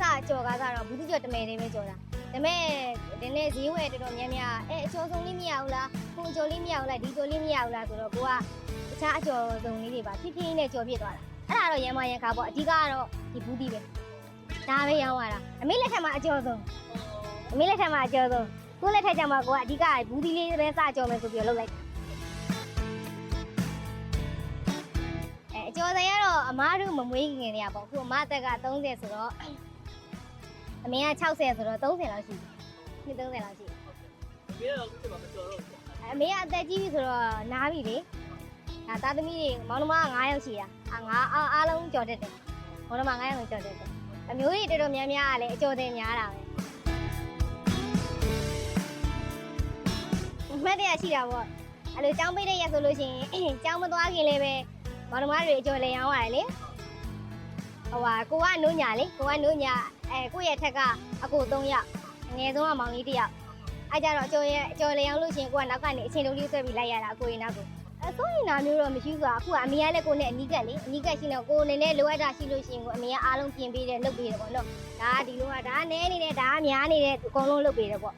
စကြော်ကားကတော့ဘူးသူကြော်တမဲလေးပဲကြော်တာဒါပေမဲ့ဒီနေ့ဈေးဝယ်တော်တော်များများအဲအကျော်စုံလေးမရဘူးလားခုအကျော်လေးမရဘူးလားဒီကျော်လေးမရဘူးလားဆိုတော့ကိုကတခြားအကျော်စုံလေးတွေပါဖြည်းဖြည်းနဲ့ကြော်ပြစ်သွားတာအဲ့ဒါတော့ရမ်းမရမ်းခါပေါ့အဓိကကတော့ဒီဘူးတီပဲဒါပဲရောင်းရတာအမေလက်ထက်မှာအကျော်စုံအမေလက်ထက်မှာအကျော်စုံကိုယ့်လက်ထက်ကျမှကိုကအဓိကဘူးတီလေးပဲစကြော်မယ်ဆိုပြီးတော့လုပ်လိုက်အဲအကျော်စံကတော့အမားတို့မမွေးခင်နေရပေါ့ခုအမအသက်က30ဆိုတော့ အမေက60ဆိုတော့30လောက်ရှိပြီနှစ်30လောက်ရှိပြီမင်းတော့ခုချိန်မှာမကြော်တော့ဘူးအမေကအသက်ကြီးပြီဆိုတော့နားပြီလေဒါသားသမီးတွေမောင်နှမက9ယောက်ရှိတာအာငါအားအားလုံးကြော်တတ်တယ်မောင်နှမ9ယောက်ကိုကြော်တတ်တယ်အမျိုးကြီးတော်တော်များများကလည်းအကျော်တင်များတာပဲမှတ်တရရှိတာပေါ့အဲ့လိုចောင်းပိတ်တဲ့ရက်ဆိုလို့ရှိရင်ចောင်းမသွားခင်လည်းပဲမောင်နှမတွေအကျော်လည်ရောင်းရတယ်လေ ဟိုဟာကိုကနိုးညာလေကိုကနိုးညာအဲကိုယ့်ရဲ့ထက်ကအကို3ယောက်အငယ်ဆုံးကမောင်လေး1ယောက်အဲ့ကြတော့အကျော်ရဲ့အကျော်လေအောင်လို့ရှရင်ကိုကနောက်ကနေအချင်းလုံးလေးဆွဲပြီးလိုက်ရတာအကိုရင်နောက်ကိုအစိုးရင်နာမျိုးတော့မရှိဘူးဆိုတာအခုကအမေကလည်းကိုနဲ့အနီးကပ်လေအနီးကပ်ရှိတော့ကိုနေနဲ့လိုအပ်တာရှိလို့ရှရင်ကိုအမေကအားလုံးပြင်ပေးတယ်လုပ်ပေးတယ်ပေါ့နော်ဒါကဒီလိုကဒါကနဲနေတယ်ဒါကများနေတယ်အကုန်လုံးလုပ်ပေးတယ်ပေါ့